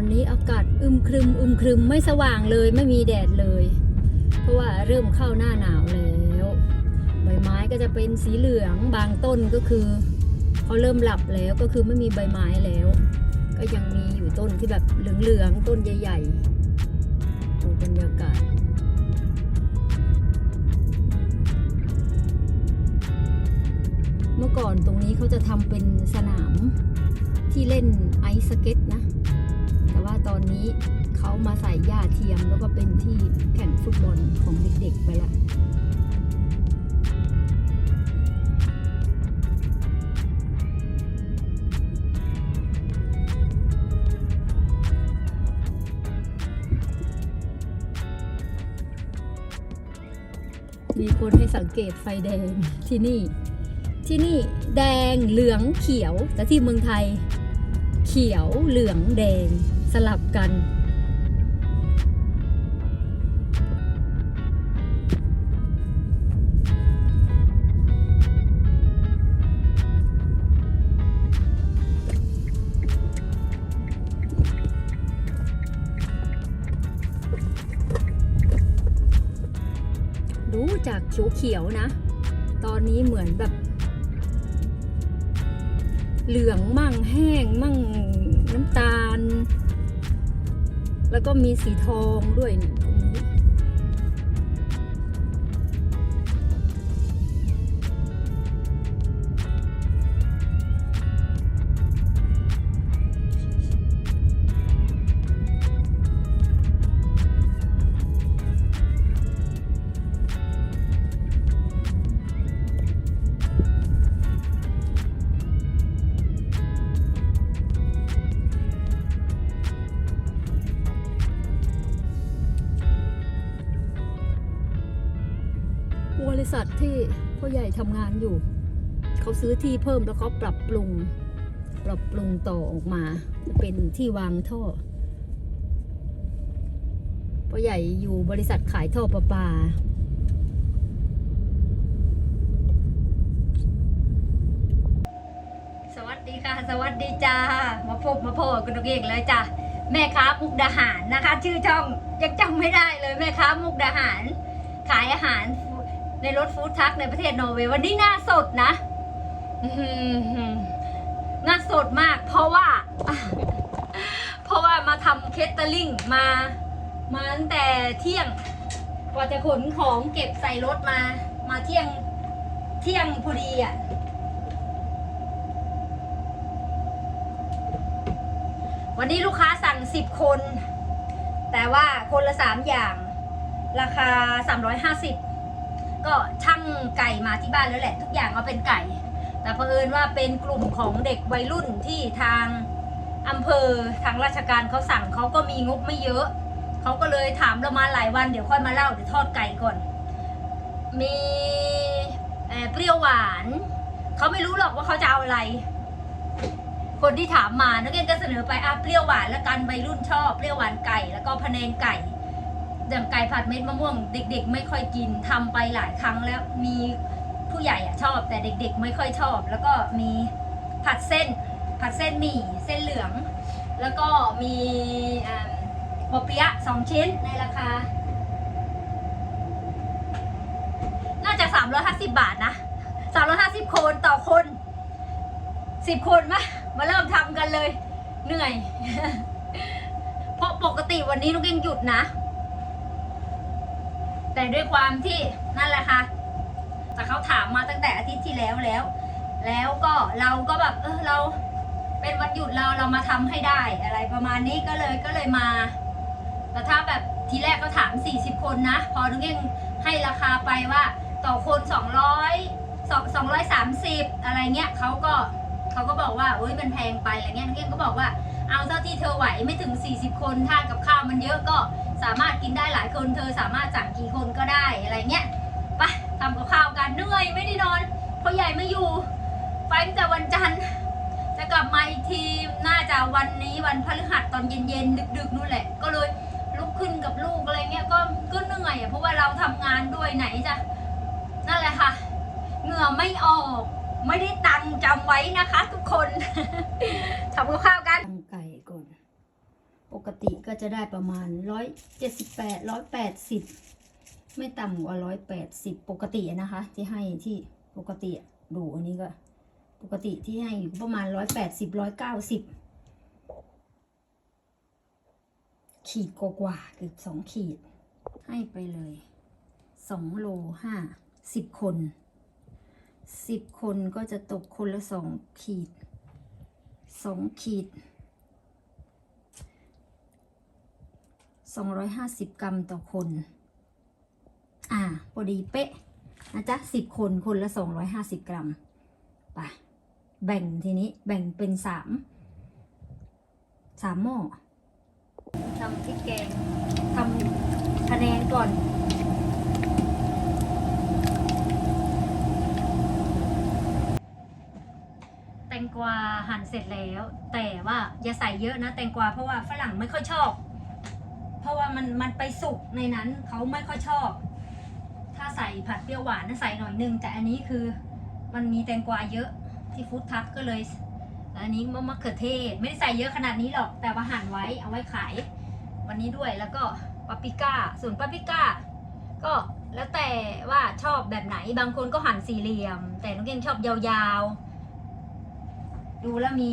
วันนี้อากาศอึมครึมอึมครึมไม่สว่างเลยไม่มีแดดเลย เพราะว่าเริ่มเข้าหน้าหนาวแล้วใบไม้ก็จะเป็นสีเหลืองบางต้นก็คือเขาเริ่มหลับแล้วก็คือไม่มีใบไม้แล้ว ก็ยังมีอยู่ต้นที่แบบเหลืองๆต้นใหญ่ๆดูบรรยากาศเมื่อก่อนตรงนี้เขาจะทำเป็นสนามที่เล่นไอซ์สเก็ตนะ นี้เขามาใส่หญ้าเทียมแล้วก็เป็นที่แข่งฟุตบอลของเด็กๆไปละมีคนให้สังเกตไฟแดงที่นี่ ที่นี่แดงเหลืองเขียว แต่ที่เมืองไทย เขียวเหลืองแดง สลับกัน ดูจากเขียวๆนะ ตอนนี้เหมือนแบบเหลืองมั่งแห้งมั่งน้ำตาล แล้วก็มีสีทองด้วยนี่ พ่อใหญ่ทำงานอยู่ เขาซื้อที่เพิ่มแล้วเขาปรับปรุง ปรับปรุงต่อออกมาจะเป็นที่วางท่อพ่อใหญ่อยู่บริษัทขายท่อประปาสวัสดีค่ะสวัสดีจ้ามาพบมาพบกันตัวเองเลยจ้ะแม่ค้ามุกดาหารนะคะ ชื่อช่องยังจำไม่ได้เลยแม่ค้ามุกดาหาร ขายอาหาร ในรถฟู้ดทรัคในประเทศนอร์เวย์วันนี้หน้าสดนะหน้าสดมาก เพราะว่า เพราะว่ามาทำเคสเตอร์ลิงมามาตั้งแต่เที่ยงกว่าจะขนของเก็บใส่รถมา มาเที่ยงเที่ยงพอดีอะวันนี้ลูกค้าสั่ง10คน แต่ว่าคนละ3อย่าง ราคา350 ก็ช่างไก่มาที่บ้านแล้วแหละ ทุกอย่างเอาเป็นไก่ แต่เผอิญว่าเป็นกลุ่มของเด็กวัยรุ่นที่ทางอำเภอทางราชการเขาสั่งเขาก็มีงบไม่เยอะเขาก็เลยถามเรามาหลายวันเดี๋ยวค่อยมาเล่าเดี๋ยวทอดไก่ก่อน มีเปรี้ยวหวานเขาไม่รู้หรอกว่าเขาจะเอาอะไร คนที่ถามมานักเรียนก็เสนอไปอะเปรี้ยวหวานและกันวัยรุ่นชอบเปรี้ยวหวานไก่แล้วก็พะแนงไก่ อย่างไก่ผัดเม็ดมะม่วง เด็ก ๆ ไม่ค่อยกินทำไปหลายครั้งแล้วมีผู้ใหญ่อะชอบ แต่เด็ก ๆ ไม่ค่อยชอบ แล้วก็มีผัดเส้น ผัดเส้นหมี่เส้นเหลือง แล้วก็มีบอเปี๊ยะสองชิ้นในราคา น่าจะ350บาทนะ350คนต่อคน10คนมามาเริ่มทำกันเลย เหนื่อย เพราะปกติวันนี้ลูกเองหยุดนะ แต่ด้วยความที่นั่นแหละค่ะแต่เขาถามมาตั้งแต่อาทิตย์ที่แล้วแล้ว แล้วก็เราก็แบบเออเราเป็นวันหยุดเราเรามาทำให้ได้อะไรประมาณนี้ก็เลยก็เลยมา แต่ถ้าแบบทีแรกก็ถาม 40 คนนะ พอนุกเองให้ราคาไปว่าต่อคน 200 230 อะไรเงี้ยเขาก็เขาก็บอกว่าโอ๊ยมันแพงไปอะไรเงี้ยนุกเองก็บอกว่าเอาเท่าที่เธอไหวไม่ถึง 40 คนถ้ากับข้าวมันเยอะก็ สามารถกินได้หลายคนเธอสามารถสั่งกี่คนก็ได้อะไรเงี้ยไปทำกับข้าวกันเหนื่อยไม่ได้นอนเพราะใหญ่ไม่อยู่ ไปตั้งแต่วันจันทร์จะกลับมาอีกทีน่าจะวันนี้วันพฤหัสตอนเย็นๆดึกๆนู่นแหละ ก็เลยลุกขึ้นกับลูกอะไรเงี้ยก็ก็เหนื่อยอะเพราะว่าเราทำงานด้วยไหนจะนั่นแหละค่ะเหงื่อไม่ออกไม่ได้ตังจำไว้นะคะ ทุกคนทำกับข้าวกันไก่ก่อน ปกติก็จะได้ประมาณร้อยเจ็ดสิบแปดร้อยแปดสิบไม่ต่ำกว่าร้อยแปดสิบปกตินะคะ ที่ให้ที่ปกติดูอันนี้ก็ ปกติที่ให้อยู่ประมาณร้อยแปดสิบร้อยเก้าสิบขีดกว่าๆเกือบสองขีด ให้ไปเลยสองโลห้าสิบคนสิบคนก็จะตกคนละสองขีดสองขีด 250 กรัมต่อคน อ่าพอดีเป๊ะนะจ๊ะ10 คนคนละ 250 กรัมไปแบ่งทีนี้แบ่งเป็น 3 3หม้อทำพริกแกงทำคะแนนก่อนแตงกวาหั่นเสร็จแล้ว แต่ว่าอย่าใส่เยอะนะแตงกวาเพราะว่าฝรั่งไม่ค่อยชอบ ราะว่ามันมันไปสุกในนั้นเขาไม่ค่อยชอบ ถ้าใส่ผัดเปรี้ยวหวานนะใส่หน่อยนึง แต่อันนี้คือมันมีแตงกวาเยอะที่ฟู้ดทักก็เลย อันนี้มะเขือเทศ ไม่ได้ใส่เยอะขนาดนี้หรอกแต่ว่าหั่นไว้เอาไว้ขาย วันนี้ด้วยแล้วก็ปาปริก้าส่วนปาปริก้า ก็แล้วแต่ว่าชอบแบบไหนบางคนก็หั่นสี่เหลี่ยม แต่น้องเก่งชอบยาวๆ ดูแล้วมี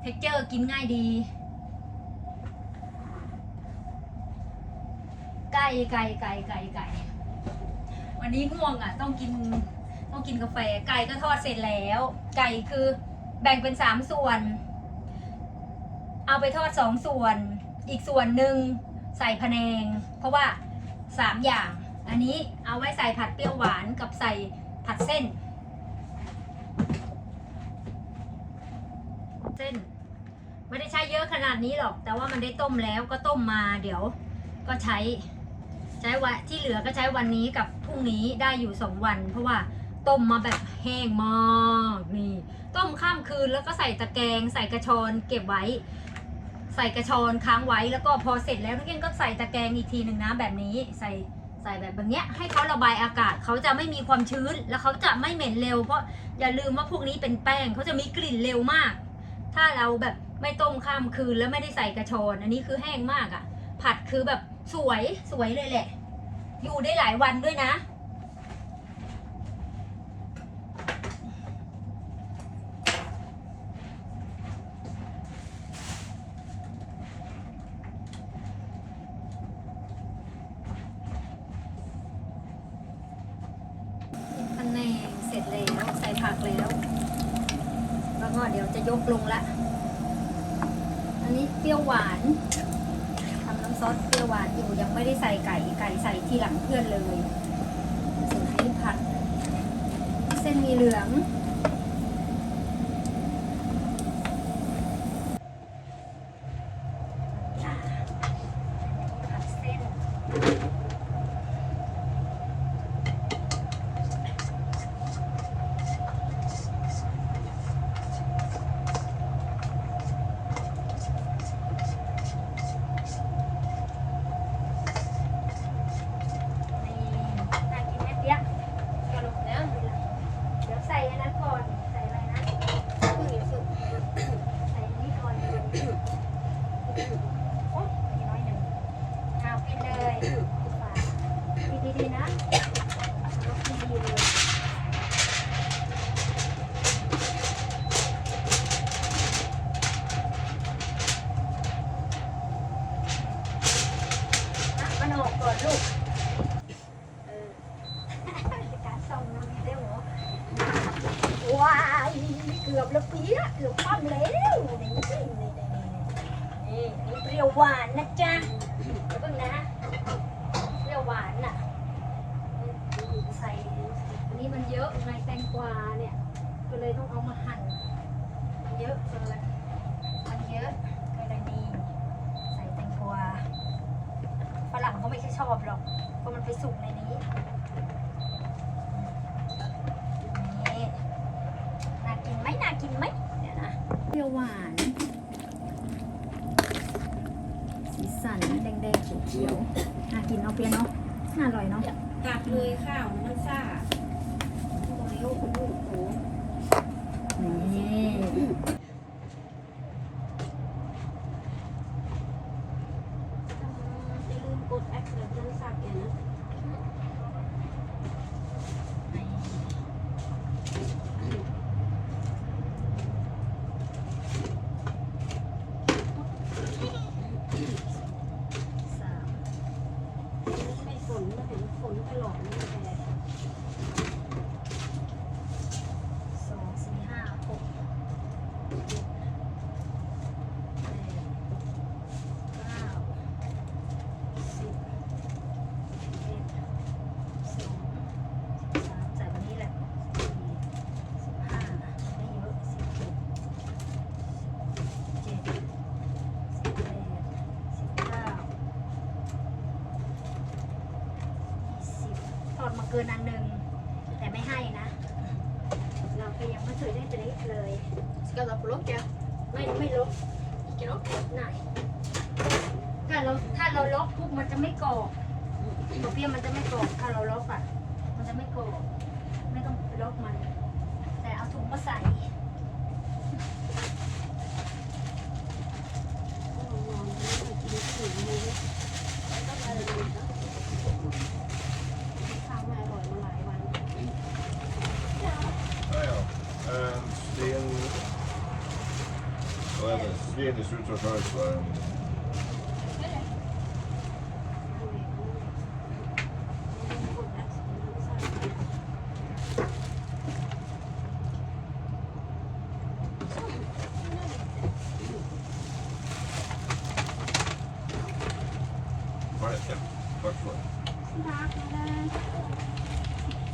เท็กเจอร์กินง่ายดี ก่ไก่ไก่ไก่ไก่วันนี้ง่วงอะ ต้องกินต้องกินกาแฟไก่ก็ทอดเสร็จแล้ว ไก่คือแบ่งเป็นสามส่วน เอาไปทอดสองส่วน อีกส่วนหนึ่งใส่พะแนง เพราะว่าสามอย่าง อันนี้เอาไว้ใส่ผัดเปรี้ยวหวานกับใส่ผัดเส้น เส้นไม่ได้ใช้เยอะขนาดนี้หรอก แต่ว่ามันได้ต้มแล้วก็ต้มมาเดี๋ยวก็ใช้ ช้วันที่เหลือก็ใช้วันนี้กับพรุ่งนี้ได้อยู่สองวัน เพราะว่าต้มมาแบบแห้งมากนี่ต้มข้ามคืนแล้วก็ใส่ตะแกรงใส่กระชอนเก็บไว้ ใส่กระชอนค้างไว้แล้วก็พอเสร็จแล้วนักเรียนก็ใส่ตะแกรงอีกทีหนึ่งนะแบบนี้ใส่ใส่แบบแบบเนี้ยให้เขาระบายอากาศเขาจะไม่มีความชื้นแล้วเขาจะไม่เหม็นเร็ว เพราะอย่าลืมว่าพวกนี้เป็นแป้งเขาจะมีกลิ่นเร็วมาก ถ้าเราแบบไม่ต้มข้ามคืนแล้วไม่ได้ใส่กระชอนอันนี้คือแห้งมากอะ่ะ ผัดคือแบบสวยสวยเลยแหละ อยู่ได้หลายวันด้วยนะแนนเสร็จแล้วใส่ผักแล้ว แล้วก็เดี๋ยวจะยกลงละ อันนี้เปรี้ยวหวานทำน้ำซอสเปรี้ยวหวานอยู่ยังไม่ได้ใส่ไก่ไก่ใส่ ทีหลังเพื่อนเลยส่วนอันนี้ผัดเส้นมีเหลืองอ่าผัดเส้น นี่น่ากินไหมเปี๊ยะกระดูกเนื้อเดี๋ยวใส่อันนั้นก่อน ใส่อะไรนะพึ่งอย่าฝึกใส่อันนี้ก่อนโอ๊ยอีกน้อยหนึ่งเอาปิดเลยฝาปิดดีๆนะล็อกดีๆเลยนะมันออกก่อนลูก เออ การส่งน้ำเร็วเหรอ วายเกือบล้วเปียะเกือบคว่ำแล้วนี่นี่นี่นี่นี่เปรี้ยวหวานนะจ๊ะเดี๋ยวเพิ่งนะเปรี้ยวหวานน่ะใส่อันนี้มันเยอะในแตงกวาเนี่ย ก็เลยต้องเอามาหั่นมันเยอะเกินมันเยอะก็เลยนี่ใส่แตงกวาฝรั่งเขาไม่ค่อยชอบหรอกเพราะมันไปสุกในนี้น่ากินไหมน่ากินไหมเดี๋ยวนะ เปรี้ยวหวาน สีสันแดงๆเขียวๆน่ากินเนาะเปียเนาะน่าอร่อยเนาะตักเลยข้าวมันซ่าโอ้ยโอ้โหโอ้โหนี่ แกนะ สาม ไม่ฝนไม่เห็นฝนตลอดนี่แก สองสี่ห้าหกเจ็ดแปดเก้าสิบเอ็ดสองสามใส่วันนี้แหละสี่สิบห้าไม่เยอะสิบหกเจ็ดสิบแปดสิบเก้ายี่สิบทอด มาเกินอันหนึ่งแต่ไม่ให้นะ เราก็ยังไม่เคยได้ตัวเล็กเลย Ska du på locket? ไม่ไม่ลบ Vilken då? ไหนถ้าเราถ้าเราล็อกปุ๊บมันจะไม่กรอบตัวเปียมันจะไม่กรอบถ้าเราล็อกอะ มันจะไม่กรอบไม่ต้องไปล็อกมัน แต่เอาถุงมาใส่ ข้าวไม่อร่อยมาหลายวัน Ja, ja. Eh, Sten... Vad är det? Svenis utanför. Vad är det? Tack för det. รักนะ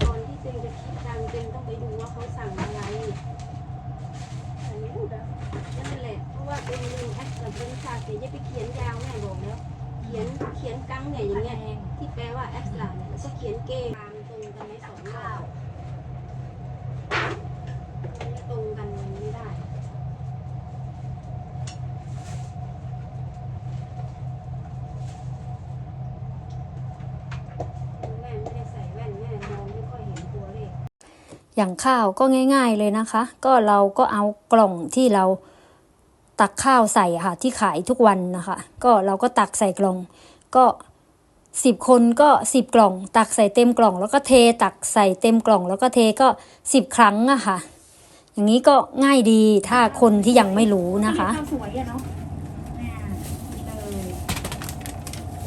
ตอนที่เจงจะคิดการเจงต้องไปดูว่าเขาสั่งอะไร นนี้ดูนะนั่นแหละเพราะว่าเป็นหนึ่งแอคกับเป็นชาติอย่าไปเขียนยาวแม่บอกแล้ว เขียนเขียนกังเนี่ยอย่างเงี้ยที่แปลว่าแอคลาเนี่ยแล้วก็เขียนเกมตามตรงกันไหมสองรอบไม่ตรงกันมันไม่ได้ แม่ไม่ได้ใส่แว่นแม่มองไม่ค่อยเห็นตัวเลข อย่างข้าวก็ง่าย ๆเลยนะคะ ก็เราก็เอากล่องที่เราตักข้าวใส่อะค่ะ ที่ขายทุกวันนะคะ ก็เราก็ตักใส่กล่อง ก็สิบคนก็สิบกล่อง ตักใส่เต็มกล่อง แล้วก็เทตักใส่เต็มกล่อง แล้วก็เทก็สิบครั้งอะค่ะ อย่างนี้ก็ง่ายดีถ้าคนที่ยังไม่รู้นะคะข้าวสวยอะเนาะอ่าเลย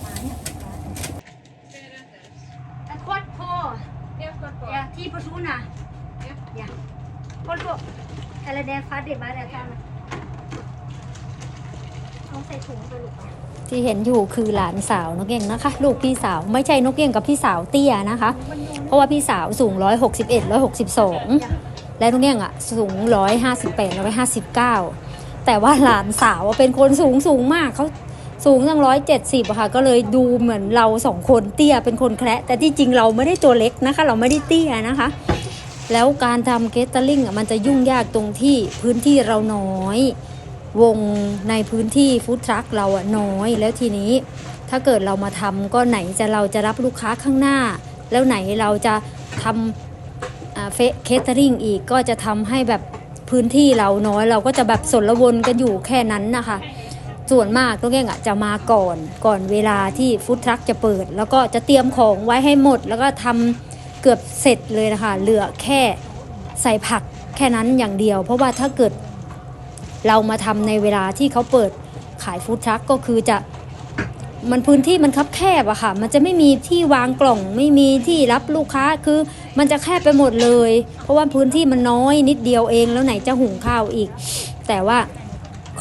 มาเนี่ยอันโคตรพอ Helt klart på. อย่าที่ประตูน่ะอย่า คนพวกอะไรแดงฟ้าเด็ดมาเดี๋ยวทำต้องใส่ถุงไปลูกอะที่เห็นอยู่คือหลานสาวนกเก่งนะคะ ลูกพี่สาวไม่ใช่นกเก่งกับพี่สาวเตี้ยนะคะ เพราะว่าพี่สาวสูง 161 162 และนกเก่งอะสูง 158 159 แต่ว่าหลานสาวอะเป็นคนสูงสูงมากเขาสูงตั้ง170อะค่ะก็เลยดูเหมือนเราสองคนเตี้ยเป็นคนแคระแต่ที่จริงเราไม่ได้ตัวเล็กนะคะ เราไม่ได้เตี้ยนะคะ แล้วการทำเกตเตอร์ลิงอะมันจะยุ่งยากตรงที่พื้นที่เราน้อย วงในพื้นที่ฟู้ดทรัคเราอะน้อย แล้วทีนี้ถ้าเกิดเรามาทำก็ไหนจะเราจะรับลูกค้าข้างหน้า แล้วไหนเราจะทำเฟเคเตอริงอีกก็จะทำให้แบบพื้นที่เราน้อยเราก็จะแบบสนละวนกันอยู่แค่นั้นนะคะส่วนมากตัวเองอะจะมาก่อนก่อนเวลาที่ฟู้ดทรัคจะเปิด แล้วก็จะเตรียมของไว้ให้หมด แล้วก็ทำ เกือบเสร็จเลยนะคะ เหลือแค่ใส่ผักแค่นั้นอย่างเดียว เพราะว่าถ้าเกิดเรามาทำในเวลาที่เขาเปิดขายฟู้ดทรัคก็คือจะมันพื้นที่มันคับแคบอะค่ะ มันจะไม่มีที่วางกล่อง ไม่มีที่รับลูกค้า คือมันจะแคบไปหมดเลย เพราะว่าพื้นที่มันน้อยนิดเดียวเอง แล้วไหนจะหุงข้าวอีก แต่ว่า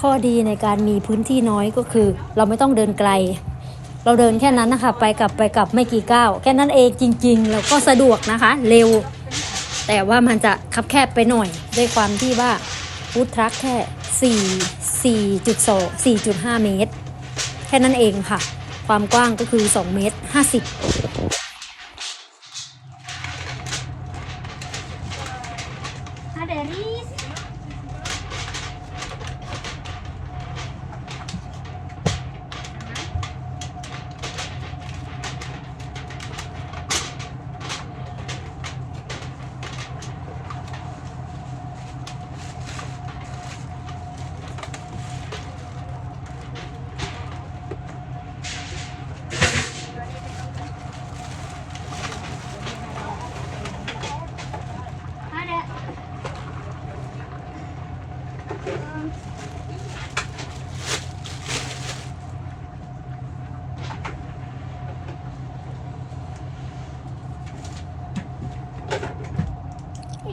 ข้อดีในการมีพื้นที่น้อยก็คือ เราไม่ต้องเดินไกล เราเดินแค่นั้นนะคะ ไปกลับไปกลับไม่กี่ก้าวแค่นั้นเองจริงๆ แล้วก็สะดวกนะคะ เร็ว แต่ว่ามันจะคับแคบไปหน่อย ด้วยความที่ว่าฟู้ดทรัคแค่ 4 4.2 4.5 เมตร แค่นั้นเองค่ะ ความกว้างก็คือ 2 เมตร 50ฮาเดริส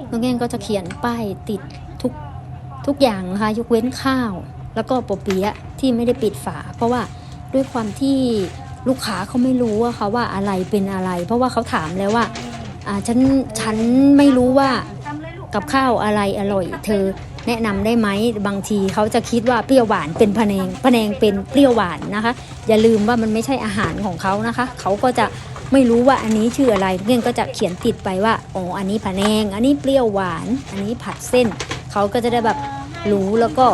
น้องแง่งก็จะเขียนป้ายติดทุกทุกอย่างนะคะยกเว้นข้าว แล้วก็ปอเปี๊ยะที่ไม่ได้ปิดฝา เพราะว่าด้วยความที่ลูกค้าเขาไม่รู้อะค่ะว่าอะไรเป็นอะไร เพราะว่าเขาถามแล้วว่าอ่าฉันฉันไม่รู้ว่ากับข้าวอะไรอร่อย เธอแนะนำได้ไหมบางทีเขาจะคิดว่าเปรี้ยวหวานเป็นพะแนงพะแนงเป็นเปรี้ยวหวานนะคะ อย่าลืมว่ามันไม่ใช่อาหารของเขานะคะ เขาก็จะ ไม่รู้ว่าอันนี้ชื่ออะไรเพื่อนก็จะเขียนติดไปว่าอ๋ออันนี้พะแนง อันนี้เปรี้ยวหวาน อันนี้ผัดเส้น เขาก็จะได้แบบรู้แล้วก็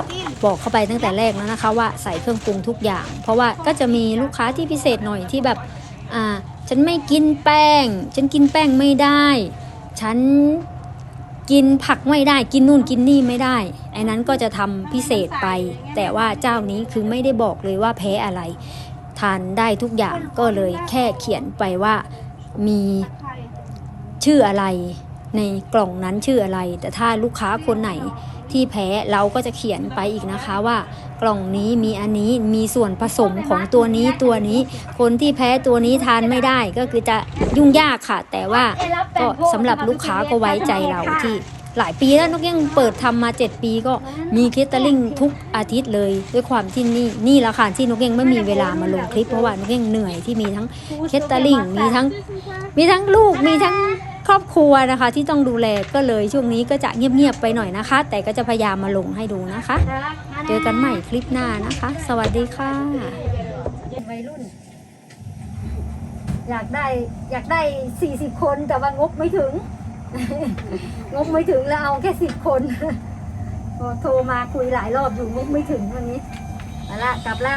บอกเข้าไปตั้งแต่แรกแล้วนะคะ ว่าใส่เครื่องปรุงทุกอย่าง เพราะว่าก็จะมีลูกค้าที่พิเศษหน่อยที่แบบอ่าฉันไม่กินแป้ง ฉันกินแป้งไม่ได้ ฉันกินผักไม่ได้กินนู่นกินนี่ไม่ได้ไอ้นั้นก็จะทำพิเศษไป แต่ว่าเจ้านี้คือไม่ได้บอกเลยว่าแพ้อะไร ทานได้ทุกอย่างก็เลยแค่เขียนไปว่ามีชื่ออะไรในกล่องนั้นชื่ออะไร แต่ถ้าลูกค้าคนไหนที่แพ้เราก็จะเขียนไปอีกนะคะว่ากล่องนี้มีอันนี้มีส่วนผสมของตัวนี้ตัวนี้ คนที่แพ้ตัวนี้ทานไม่ได้ก็คือจะยุ่งยากค่ะ แต่ว่าก็สำหรับลูกค้าก็ไว้ใจเราที่ หลายปีแล้วนกยังเปิดทำมา 7 ปีก็มีเคสเตอร์ลิงทุกอาทิตย์เลย ด้วยความที่นี่นี่แหละค่ะที่นกยังไม่มีเวลามาลงคลิปเพราะว่านกยังเหนื่อยที่มีทั้งเคสเตอร์ลิงมีทั้งมีทั้งลูกมีทั้งครอบครัวนะคะที่ต้องดูแลก็เลยช่วงนี้ก็จะเงียบๆไปหน่อยนะคะ แต่ก็จะพยายามมาลงให้ดูนะคะ เจอกันใหม่คลิปหน้านะคะ สวัสดีค่ะวัยรุ่น อยากได้อยากได้สี่สิบคนแต่ว่างบไม่ถึง งบไม่ถึงแล้วเอาแค่สิบคนพอโทรมาคุยหลายรอบอยู่งบไม่ถึงวันนี้เอาละกลับละ